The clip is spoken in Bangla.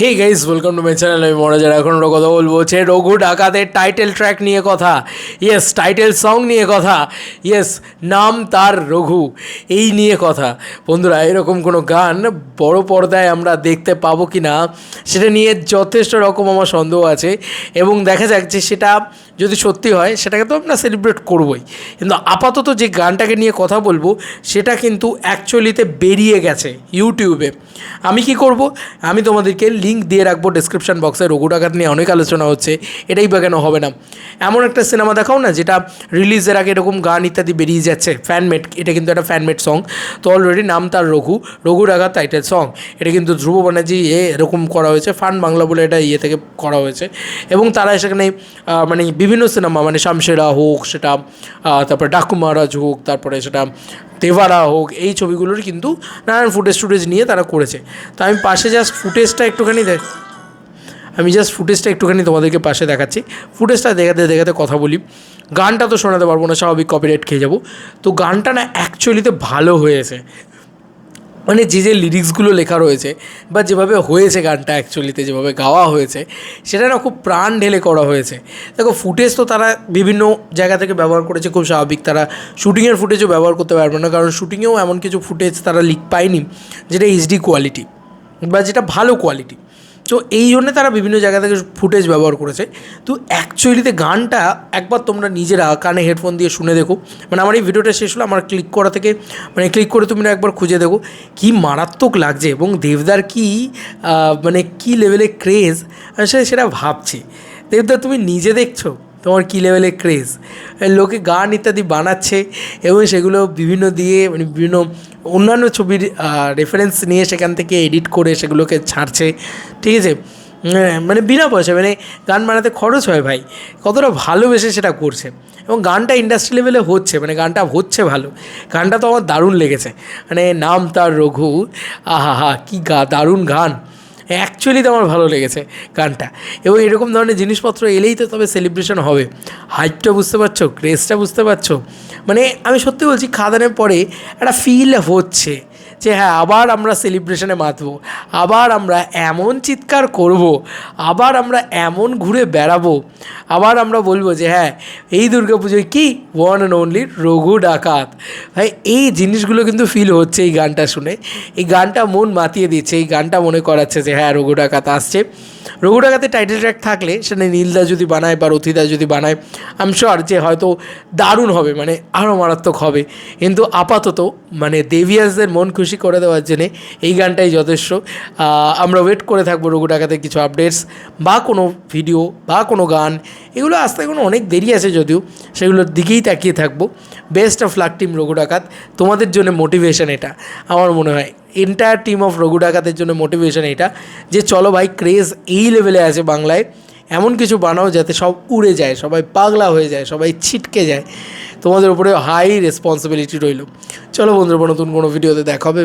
Hey guys welcome to my channel আমি মনে যারা এখন ওরা কথা বলব হচ্ছে রঘু ডাকাতের টাইটেল ট্র্যাক নিয়ে কথা। ইয়েস টাইটেল সং নিয়ে কথা। ইয়েস নাম তার রঘু। এই নিয়ে কথা। বন্ধুরা, এরকম কোনো গান বড় পর্দায় আমরা দেখতে পাবো কি না সেটা নিয়ে যথেষ্ট রকম আমার সন্দেহ আছে। এবং দেখা যাক যে সেটা যদি সত্যি হয়, সেটাকে তো আমরা সেলিব্রেট করবই। কিন্তু আপাতত যে গানটাকে নিয়ে কথা বলব, সেটা কিন্তু অ্যাকচুয়ালিতে বেরিয়ে গেছে ইউটিউবে। আমি কি করব? আমি তোমাদেরকে লিঙ্ক দিয়ে রাখব ডিসক্রিপশন বক্সে রঘু নিয়ে অনেক আলোচনা হচ্ছে, এটাই বা কেন হবে না। এমন একটা সিনেমা দেখাও না, যেটা রিলিজের আগে এরকম গান ইত্যাদি বেরিয়ে যাচ্ছে ফ্যানমেড এটা কিন্তু একটা ফ্যানমেড সং তো অলরেডি নাম তার রঘু রঘু ডাকাত টাইটেল সং এটা কিন্তু ধ্রুব ব্যানার্জি এ এরকম করা হয়েছে ফান বাংলা বলে এটা ইয়ে থেকে করা হয়েছে। এবং তারা সেখানে মানে বিভিন্ন সিনেমা মানে শামশেরা হোক, সেটা তারপরে ডাকুমারাজ হোক, তারপরে সেটা দেভারা হোক, এই ছবিগুলোর কিন্তু নানান ফুটেজ টুটেজ নিয়ে তারা করেছে। তো আমি পাশে জাস্ট ফুটেজটা একটুখানি দেখ আমি জাস্ট ফুটেজটা একটুখানি তোমাদেরকে পাশে দেখাচ্ছি। ফুটেজটা দেখাতে দেখাতে কথা বলি। গানটা তো শোনাতে পারব না, স্বাভাবিক কপিরাইট খেয়ে যাব। তো গানটা না অ্যাকচুয়ালিতে ভালো হয়েছে। মানে যে যে লিরিক্সগুলো লেখা রয়েছে বা যেভাবে হয়েছে গানটা অ্যাকচুয়ালিতে যেভাবে গাওয়া হয়েছে, সেটা না খুব প্রাণ ঢেলে করা হয়েছে। দেখো ফুটেজ তো তারা বিভিন্ন জায়গা থেকে ব্যবহার করেছে, খুব স্বাভাবিক। তারা শ্যুটিংয়ের ফুটেজও ব্যবহার করতে পারবে না, কারণ শ্যুটিংয়েও এমন কিছু ফুটেজ তারা লিক পায়নি, যেটা এইচডি কোয়ালিটি বা যেটা ভালো কোয়ালিটি তো এই জন্যে তারা বিভিন্ন জায়গা থেকে ফুটেজ ব্যবহার করেছে। তো অ্যাকচুয়ালিতে গানটা একবার তোমরা নিজেরা কানে হেডফোন দিয়ে শুনে দেখো। মানে আমার এই ভিডিওটা শেষ হলো, আমার ক্লিক করা থেকে মানে ক্লিক করে তুমি একবার খুঁজে দেখো। কি মারাত্মক লাগছে এবং দেবদার কি মানে কি লেভেলে ক্রেজ সেটা ভাবছে। দেবদার তুমি নিজে দেখছ? তোমার কী লেভেলের ক্রেজ লোকে গান ইত্যাদি বানাচ্ছে এবং সেগুলো বিভিন্ন দিয়ে মানে বিভিন্ন অন্যান্য ছবির রেফারেন্স নিয়ে সেখান থেকে এডিট করে সেগুলোকে ছাড়ছে। ঠিক আছে? মানে বিনা পয়সা মানে গান বানাতে খরচ হয় ভাই। কতটা ভালোবেসে সেটা করছে। এবং গানটা ইন্ডাস্ট্রি লেভেলে হচ্ছে মানে গানটা হচ্ছে ভালো। গানটা তো আমার দারুণ লেগেছে। মানে নাম তার রঘু, আহা হা, কী গা, দারুণ গান। অ্যাকচুয়ালি তো আমার ভালো লেগেছে গানটা। এবং এরকম ধরনের জিনিসপত্র এলেই তো তবে সেলিব্রেশন হবে। হাইপটা বুঝতে পারছ? ক্রেজটা বুঝতে পারছ? মানে আমি সত্যি বলছি, খাদানের পরে একটা ফিল হচ্ছে। যে হ্যাঁ আবার আমরা সেলিব্রেশনে মাতবো, আবার আমরা এমন চিৎকার করব, আবার আমরা এমন ঘুরে বেড়াবো, আবার আমরা বলব যে হ্যাঁ এই দুর্গা পুজোয় কি one and only Raghu Dakat. ভাই, এই জিনিসগুলো কিন্তু ফিল হচ্ছে এই গানটা শুনে। এই গানটা মন মাতিয়ে দিচ্ছে, এই গানটা মনে করাচ্ছে যে হ্যাঁ রঘু ডাকাত আসছে। রঘু ডাকাতে টাইটেল ট্র্যাক থাকলে সেটা নীলদা যদি বানায় বা রথিদা যদি বানায় আমি যে হয়তো দারুণ হবে মানে আরও মারাত্মক হবে। কিন্তু আপাতত মানে দেবিয়াসদের মন খুশি করে দেওয়ার জন্যে এই গানটাই যথেষ্ট। আমরা ওয়েট করে থাকব রঘু ডাকাতে কিছু আপডেটস বা কোনো ভিডিও বা কোনো গান। এগুলো আসতে এখনও অনেক দেরি আছে যদিও, সেগুলোর দিকেই তাকিয়ে থাকব। Best of luck team Raghu ডাকাত, তোমাদের জন্য মোটিভেশন এটা। আমার মনে হয় এন্টায়ার টিম অফ রঘু ডাকাতের জন্য মোটিভেশন এটা। যে চলো ভাই ক্রেজ এই লেভেলে আছে বাংলায়। এমন কিছু বানাও যাতে সব উড়ে যায়, সবাই পাগলা হয়ে যায়, সবাই ছিটকে যায়। তোমাদের উপরে হাই রেসপন্সিবিলিটি রইল। চলো বন্ধুরা, নতুন কোনো ভিডিওতে দেখা হবে